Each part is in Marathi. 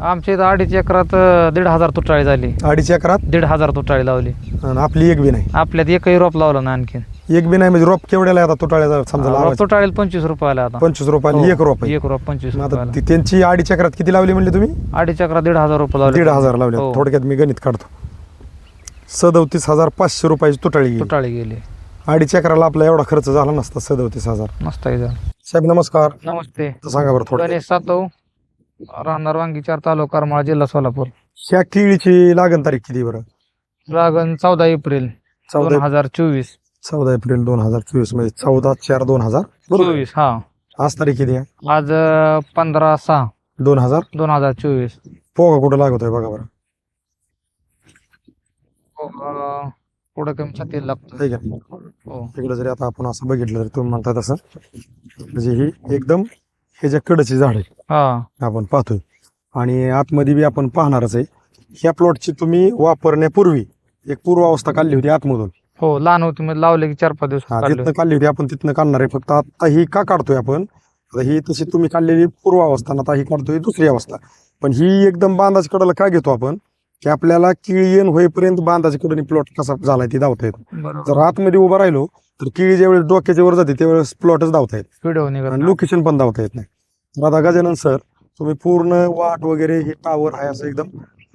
आमच्या इथं अडीच एकरात अं, दीड हजार तुटाळी झाली. अडीच एकरात? दीड हजार तुटाळी लावली. आणि आपली एक बी नाही. आपल्यात एकही रोप लावलं ना आणखीन. एक बी नाही म्हणजे रोप केवढ्याला आहे आता तुटाळ्याचा? समजा रोप लावायचं. तुटाळीला पंचवीस रुपयाला आता. पंचवीस रुपयाला हो, एक रोप आहे. एक रोप पंचवीस मग आता रुपयाला. ती- त्यांची अडीच एकरात किती लावली म्हणले तुम्ही? अडीच एकरात दीड हजार रुपये लावले. दीड हजार लावले. हो. थोडक्यात मी गणित काढतो. सदोतीस हजार पाचशे रुपयाची तुटाळी गेली. तुटाळी गेली. अडीच एकराला आपला एवढा खर्च झाला नसता सदोतीस हजार. मस्त आहे जरा. साहेब नमस्कार. नमस्ते. सांगा बरं थोडं गणेश सातव. राहणार वांगी चार तालुका करमाळा जिल्हा सोलापूर. ह्या केळीची लागण तारीख किती बरं? लागण चौदा एप्रिल दोन चौदा हजार चोवीस. चौदा एप्रिल दोन हजार चोवीस म्हणजे चौदा चार दोन हजार. बरोबर. चोवीस हा. आज तारीख किती आहे? आज पंधरा सहा. दोन हजार? दोन हजार चोवीस. पोगा कुठं लागतोय बघा बरं. पुढं कमी छातीला लागतो आहे. का नाही? हो. इकडे जरी आता आपण असं बघितलं तर तुम्ही म्हणता तसं. म्हणजे ही एकदम ह्याच्या कडची झाड आहे हा आपण पाहतोय. आणि आतमध्ये बी आपण पाहणारच आहे. ह्या प्लॉटची तुम्ही वापरण्यापूर्वी एक पूर्वावस्था काढली होती आतमधून. हो लहान होती मी लावले की चार पाच दिवस काढले. तिथनं काढली होती. आपण तिथनं काढणार आहे. फक्त आता ही का काढतोय आपण? ही तशी तुम्ही काढलेली पूर्वावस्था आता ही काढतोय दुसरी अवस्था. पण ही एकदम बांधाच्या कडेला का घेतो आपण? की आपल्याला किळी येण होईपर्यंत बांधाच्या कडे प्लॉट कसा झालाय ती धावता येतो. जर आतमध्ये उभं राहिलो तर किळी ज्यावेळेस डोक्याच्या वर जाते त्यावेळेस प्लॉटच धावता येत. आणि. लोकेशन पण धावता येत नाही. आता गजानन सर तुम्ही पूर्ण वाट वगैरे हे टावर आहे असं एकदम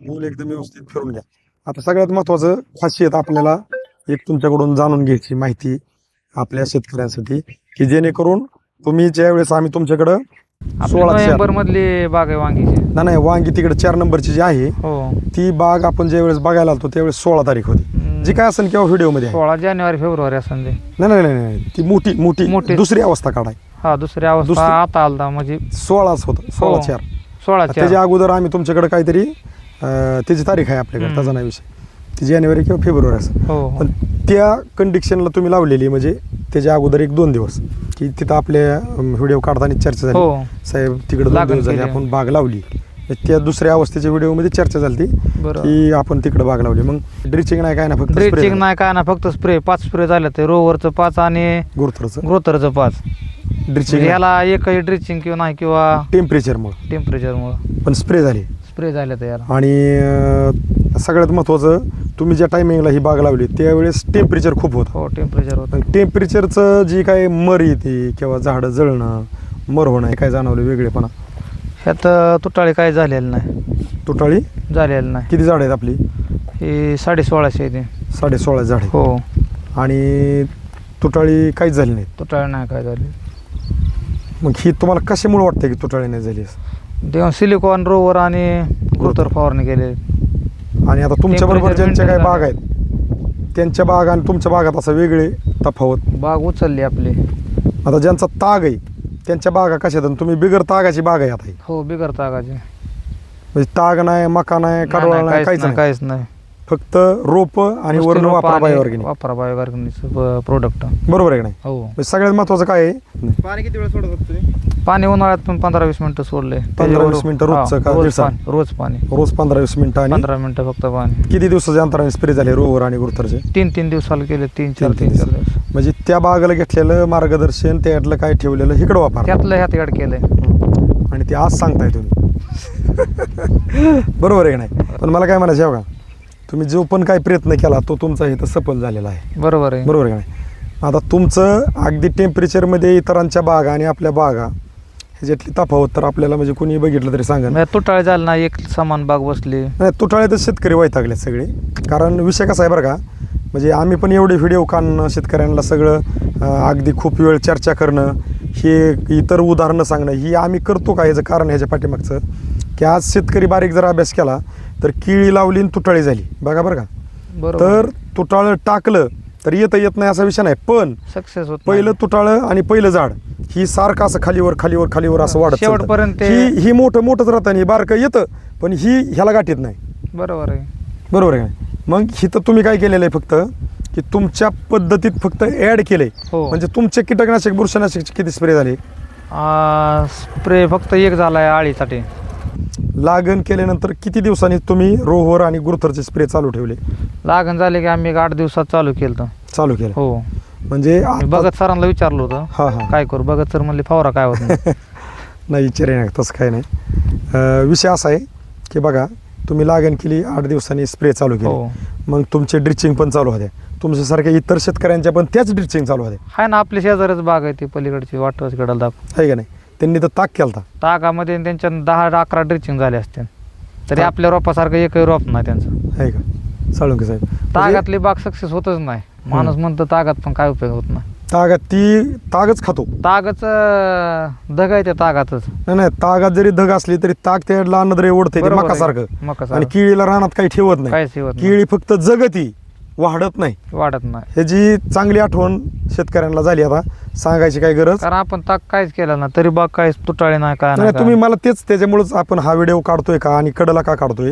मूल एकदम व्यवस्थित फिरून घ्या. आता सगळ्यात महत्वाचं खासियत आपल्याला एक तुमच्याकडून जाणून घ्यायची माहिती आपल्या शेतकऱ्यांसाठी की जेणेकरून तुम्ही ज्या वेळेस आम्ही तुमच्याकडं सोळा चार नोव्हेंबर मधली बाग आहे वांगीची. नाही नाही वांगी तिकडे चार नंबरची जी आहे हो. ती बाग आपण ज्या वेळेस बघायला आलतो त्यावेळेस सोळा तारीख होती. हम्म, जी काय असेल किंवा व्हिडिओमध्ये आहे. सोळा जानेवारी फेब्रुवारी असं ते. नाही नाही नाही नाही ती मोठी मोठी मोठी. दुसरी अवस्था काढाय. हा दुसरी अवस्था दुसरी- आता आलता म्हणजे सोळाच होतं सोळा हो. चार. सोळा त्याच्या अगोदर आम्ही तुमच्याकडे काहीतरी अं, त्याची तारीख आहे आपल्याकडे हम्म. त्याचा नाही विषय. ती जानेवारी किंवा फेब्रुवारी असं. हो हो. पण त्या कंडिशनला तुम्ही लावलेली म्हणजे त्याच्या अगोदर एक दोन दिवस. की तिथं आपल्या व्हिडिओ काढताना चर्चा झाली. हो. साहेब तिकडे दोन लागण दिवस झाले केली. आपण बाग लावली. त्या दुसऱ्या अवस्थेच्या व्हिडिओमध्ये चर्चा झाली बरोबर की आपण तिकडे बाग लावली. मग ड्रिचिंग नाही काय ना फक्त ड्रेचिंग नाही काय ना फक्त स्प्रे पाच स्प्रे झाले ते रोवरचं पाच आणि गुरुथरचं ग्रोथरचं पाच. ड्रिचिंग याला एकही ड्रिचिंग किंवा नाही किंवा टेम्परेचरमुळे टेम्परेचरमुळे पण स्प्रे झाली. स्प्रे झाले तर याला. आणि अं, सगळ्यात महत्त्वाचं तुम्ही ज्या टायमिंगला ही बाग लावली त्यावेळेस टेम्परेचर खूप होतं. हो टेम्परेचर होतं. टेम्परेचरचं जी काय मर येते किंवा झाडं जळणं मर होणं हे काय जाणवलं वेगळेपणा? ह्यात तुटाळी काय झालेलं नाही. तुटाळी? झालेलं नाही. किती झाड आहेत आपली? ही साडे सोळाशे आहे ती साडे सोळा झाड हो. आणि तुटाळी काहीच झाली नाही. तुटाळी नाही काय झाली. मग ही तुम्हाला कशामुळे वाटतं की तुटाळी नाही झाली तेव्हा सिलिकॉन रोवर आणि ग्रोथर फवारणी केले. आणि आता तुमच्या बरोबर Temperature ज्यांच्या काही maintain बाग आहेत त्यांच्या बाग आणि तुमच्या बागात असं वेगळे तफावत. बाग उचलली आपली. आता ज्यांचा ताग आहे त्यांच्या बागा कशा आहेत? आणि तुम्ही बिगर तागाची बाग आहे आता ही. हो बिगर तागाची. म्हणजे ताग नाही मका नाही कडवळ नाही काहीच नाही. काहीच नाही. फक्त रोप आणि वर्ण वापरा बाय ऑर्गॅनिक वापरा बाय प्रोडक्ट बरोबर आहे का नाही? हो. म्हणजे सगळ्यात महत्वाचं काय आहे? पाणी किती वेळ सोडत होता तुम्ही? पाणी उन्हाळ्यात पण पंधरा वीस मिनिटं सोडले. 15-20 मिनिटं रोजचं का रोज रोज पाणी. रोज पंधरा वीस मिनिटं आणि? पंधरा मिनिटं फक्त पाणी. किती दिवसाच्या अंतराने स्प्रे झाले रोवर आणि गुरुथरचे तीन तीन दिवसाला केले तीन चार तीन- चार दिवस. म्हणजे त्या बागाला घेतलेलं मार्गदर्शन त्यातलं काय ठेवलेलं इकडं वापर त्यातलं ह्यात ऍड केलंय. आणि ते आज सांगताय तुम्ही. बरोबर आहे का नाही? पण मला काय म्हणायचं आहे बघा तुम्ही जो पण काय प्रयत्न केला तो तुमचा इथं सफल झालेला आहे. बरोबर आहे. बरोबर आहे का नाही? आता तुमचं अगदी टेम्परेचरमध्ये इतरांच्या बागा आणि आपल्या बागा ह्याच्यातली तफावत तर आपल्याला म्हणजे कोणी बघितलं तरी सांगा म्हणजे तुटाळ झालं ना एक समान बाग बसली. नाही तुटाळ्यातच शेतकरी वैतागले सगळे. कारण विषय कसा आहे बरं का म्हणजे आम्ही पण एवढे व्हिडिओ काढणं शेतकऱ्यांना सगळं अगदी खूप वेळ चर्चा करणं हे इतर उदाहरणं सांगणं ही आम्ही करतो का याचं कारण ह्याच्या पाठीमागचं? की आज शेतकरी बारीक जर अभ्यास केला तर किळी लावली आणि तुटाळी झाली. बघा बरं का? तर तुटाळं टाकलं तर येतं येत नाही असा विषय नाही. पण सक्सेस होत पहिलं तुटाळं आणि पहिलं झाड ही सारखं असं खालीवर खालीवर खालीवर असं वाढत. शेवटपर्यंत ही ही मोठं मोठंच राहतं आणि बारकं येतं पण ही ह्याला गाठीत नाही. बरोबर आहे. बरोबर आहे? मग हिथं तुम्ही काय केलेलं आहे फक्त की तुमच्या पद्धतीत फक्त ऍड केलंय. हो. म्हणजे तुमचे कीटकनाशक बुरशीनाशक किती स्प्रे झाले? स्प्रे फक्त एक झालाय आळीसाठी. लागण केल्यानंतर किती दिवसांनी तुम्ही रोहवर आणि गुरुथरचे स्प्रे चालू ठेवले? लागण झाले की आम्ही एक आठ दिवसात चालू केलं होतं. चालू केलं. हो. म्हणजे आता- भगत सरांना विचारलं होतं हा हा. काय करू? भगत सर म्हणले फवारा काय होत नाही. नाही विचारे नाही तसं काही नाही. अं, विषय असा आहे की बघा तुम्ही लागण केली आठ दिवसांनी स्प्रे चालू हो. केली मग तुमचे ड्रिचिंग पण चालू होते तुमच्यासारख्या इतर शेतकऱ्यांच्या पण त्याच ड्रिचिंग चालू होते हाय ना आपल्या शेजारच बाग आहे ती पलीकडची वाटच गडाला दाखव. आहे का नाही? त्यांनी तर ताक केलता. तागामध्ये त्यांच्या दहा अकरा ड्रिचिंग झाले असते. तरी. आपल्या रोपासारखं एकही रोप नाही त्यांचं. आहे का? साळुंके साहेब. म्हणजे तागातली बाग सक्सेस होतच नाही. माणूस म्हणतो तागात पण काय उपयोग होत नाही. तागात ती तागच खातो. तागच धग आहे त्या तागातच. नाही नाही तागात जरी धग असली तरी ताग त्याला अन्नद्रव्य ओढते ते बरोबर आहे. मकासारखं. मकासारखं. आणि केळीला रानात काही ठेवत नाही. काहीच होत नाही. केळी फक्त जगती. वाढत नाही. वाढत नाही. ह्याची चांगली आठवण शेतकऱ्यांना झाली आता सांगायची काही गरज? कारण आपण ताक काहीच केलं ना तरी बाग काहीच तुटाळे नाही काय नाही नाही तुम्ही मला तेच त्याच्यामुळेच आपण हा व्हिडिओ काढतोय का आणि कडला का काढतोय?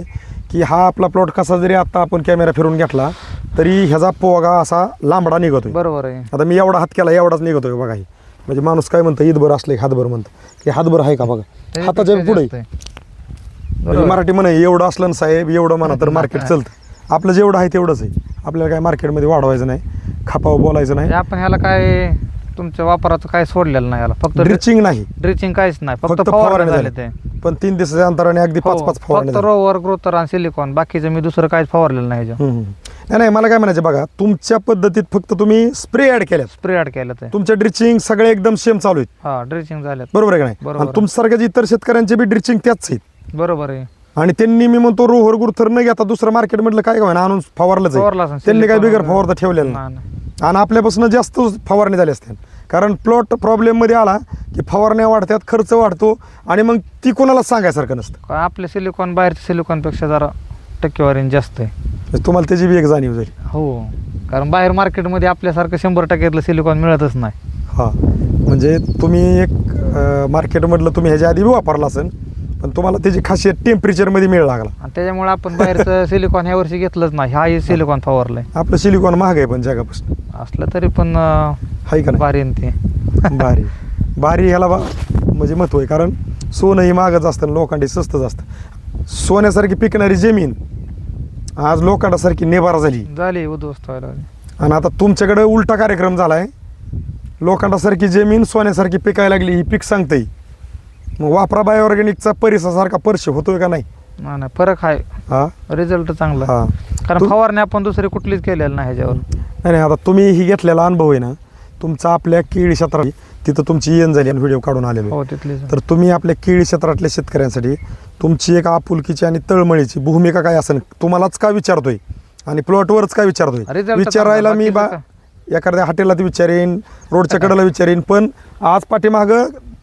की हा आपला प्लॉट कसा जरी आता आपण कॅमेरा फिरून घेतला तरी ह्याचा पोगा असा लांबडा निघतोय. बरोबर आहे. आता मी एवढा हात केला एवढाच निघतोय बघा ही. म्हणजे माणूस काय म्हणतं ईदभर असले हातभर म्हणतं. की हातभर आहे का बघा? हाताच्या पुढे. म्हणजे बरोबर. मराठी म्हणे एवढं असलं ना साहेब एवढं म्हणा तर मार्केट चालतं. आपलं जेवढं आहे तेवढंच आहे. आपल्याला काय मार्केटमध्ये वाढवायचं नाही खापावं बोलायचं म्हणजे नाही आपण ह्याला काय तुमच्या वापराचं काय सोडलेलं नाही याला फक्त ड्रिचिंग नाही. ड्रिचिंग काहीच नाही. फक्त फक्त फवारणी फवारणी झाले झाली. ते. पण तीन दिवसाच्या अंतराने अगदी पाच हो, पाच फवारणी फक्त झाल्या. रोवर ग्रोथर आणि सिलिकॉन. बाकीचं मी दुसरं काहीच फवारलेलं नाही हम्म. नाही नाही मला काय म्हणायचं बघा तुमच्या पद्धतीत फक्त तुम्ही स्प्रे ऍड केल्यात. स्प्रे ऍड केलं ते. तुमच्या ड्रिचिंग सगळे एकदम सेम चालू आहेत. हा ड्रिचिंग झाल्यात. बरोबर आहे का नाही? बरोबर. आणि तुमच्यासारख्या इतर शेतकऱ्यांचे बी ड्रिचिंग त्याच आहेत. बरोबर आहे. आणि त्यांनी मी म्हणतो रोहर गुरथर न घेता दुसरं मार्केट मधलं काय काय आणून फवारलंच फवारलं आहे असेल. त्यांनी काय बिगर. फवारता ठेवलेलं नाही. आणि आपल्यापासून जास्त फवारणी झाली असते. कारण प्लॉट प्रॉब्लेममध्ये आला की फवारण्या वाढतात खर्च वाढतो आणि मग ती कोणाला सांगायसारखं नसतं. आपले सिलिकॉन बाहेरच्या सिलिकॉनपेक्षा जरा टक्केवारी जास्त आहे. म्हणजे तुम्हाला त्याची बी एक जाणीव झाली. हो. कारण बाहेर मार्केटमध्ये आपल्यासारखं शंभर टक्क्यातलं सिलिकॉन मिळतच नाही. हा. म्हणजे तुम्ही एक मार्केटमधलं तुम्ही ह्याच्या आधी बी वापरला असेल पण तुम्हाला त्याची खासियत टेम्परेचरमध्ये मिळ लागला. आणि त्याच्यामुळे आपण बाहेरचं सिलिकॉन ह्या वर्षी घेतलंच नाही. हा सिलिकॉन फवारलंय आपलं सिलिकॉन महाग आहे पण जगापासून. असलं तरी पण अं, हाय का नाही? भारी आहे ते. भारी. भारी ह्याला बा म्हणजे महत्त्व आहे. कारण सोनं ही महागच असतं आणि लोखंडी स्वस्तच असतं. सोन्यासारखी पिकणारी जमीन आज लोखंडासारखी नेबारा झाली. झाली उद्ध्वस्त व्हायला लागली. आणि आता तुमच्याकडे उलटा कार्यक्रम झालाय. लोखंडासारखी जमीन सोन्यासारखी पिकायला लागली ही पीक सांगते मग वापरा बायोऑर्गॅनिकचा परिसासारखा पर्श होतोय का नाही? नाही नाही फरक आहे. हा? रिझल्ट चांगला. हा. कारण तू- फवारणी आपण दुसरी कुठलीच केलेली नाही ह्याच्यावर. नाही नाही आता तुम्ही ही घेतलेला अनुभव आहे ना तुमचा आपल्या केळी क्षेत्रात तिथं तुमची येण झाली आणि व्हिडिओ काढून आलेलो आहे. हो तिथलीच तर तुम्ही आपल्या केळी क्षेत्रातल्या शेतकऱ्यांसाठी तुमची एक आपुलकीची आणि तळमळीची भूमिका काय असेल तुम्हालाच का विचारतोय? आणि प्लॉटवरच काय विचारतोय? विचारायला मी बा बाकीचं एखाद्या हॉटेलात विचारेन रोडच्या कडेला विचारेन पण आज पाठीमाग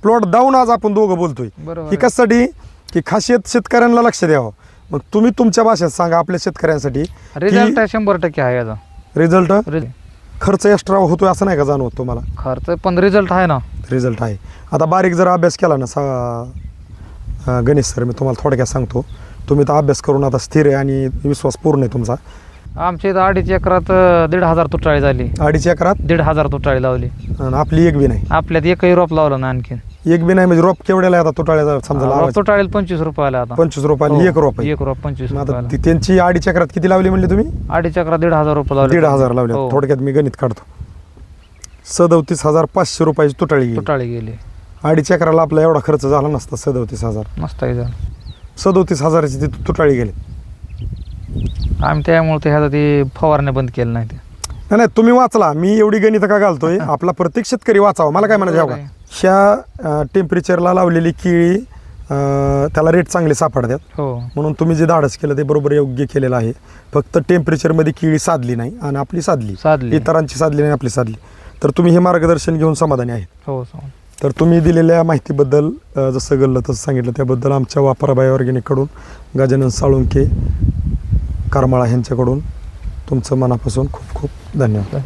प्लॉट दावून आज आपण दोघं बोलतोय. बरोबर ही आहे. कशासाठी? की खासियत शेतकऱ्यांना लक्ष द्यावं. मग तुम्ही तुमच्या भाषेत सांगा आपल्या शेतकऱ्यांसाठी रिझल्ट शंभर टक्के आहे याचा रिझल्ट रिझ- खर्च एक्स्ट्रा होतोय असं नाही का जाणवत तुम्हाला? खर्च पण रिझल्ट आहे ना. रिझल्ट आहे. आता बारीक जर अभ्यास केला ना सा अं, गणेश सर मी तुम्हाला थोडक्यात सांगतो. तुम्ही तर अभ्यास करून आता स्थिर आहे आणि विश्वास पूर्ण आहे तुमचा. आमच्या इथं अडीच एकरात अं, दीड हजार तुटाळी झाली. अडीच एकरात? दीड हजार तुटाळी लावली. आणि आपली एक बी नाही. आपल्यात एकही रोप लावलं ना आणखीन. एक बी नाही म्हणजे रोप केवढ्याला आता तुटाळ्याचा समजा रोप लावायचं? तुटाळीला पंचवीस रुपयाला आता. पंचवीस रुपयाला हो, एक रोप आहे. एक रोप पंचवीस मग आता रुपयाला. ती- त्यांची अडीच एकरात किती लावली म्हणले तुम्ही? अडीच एकरात दीड हजार रुपये लावले. दीड हजार लावले. हो, थोडक्यात मी गणित काढतो. सदोतीस हजार पाचशे रुपयाची तुटाळी गेली. तुटाळी गेली. अडीच एकराला आपला एवढा खर्च झाला नसता सदोतीस हजार. मस्त आहे. सदोतीस हजाराची ती तुटाळी गेली. आम्ही त्यामुळे ते ह्याचा ते फवारण्या बंद केलं नाही ते. नाही नाही तुम्ही वाचला. मी एवढी गणित का घालतोय? आपला प्रत्येक शेतकरी वाचावा. मला काय म्हणायचं आहे का ह्या टेम्परेचरला लावलेली केळी अं, त्याला रेट चांगले सापडतात. हो. म्हणून तुम्ही जे धाडस केलं ते बरोबर योग्य केलेलं आहे. फक्त टेम्परेचरमध्ये केळी साधली नाही आणि आपली साधली. साधली इतरांची साधली नाही आपली साधली. तर तुम्ही हे मार्गदर्शन घेऊन समाधानी आहेत. हो. तर तुम्ही दिलेल्या माहितीबद्दल अं, जसं गल्लं तसं सांगितलं त्याबद्दल आमच्या वापराबाई ऑर्गॅनिककडून गजानन साळुंके करमाळा ह्यांच्याकडून तुमचं मनापासून खूप खूप धन्यवाद.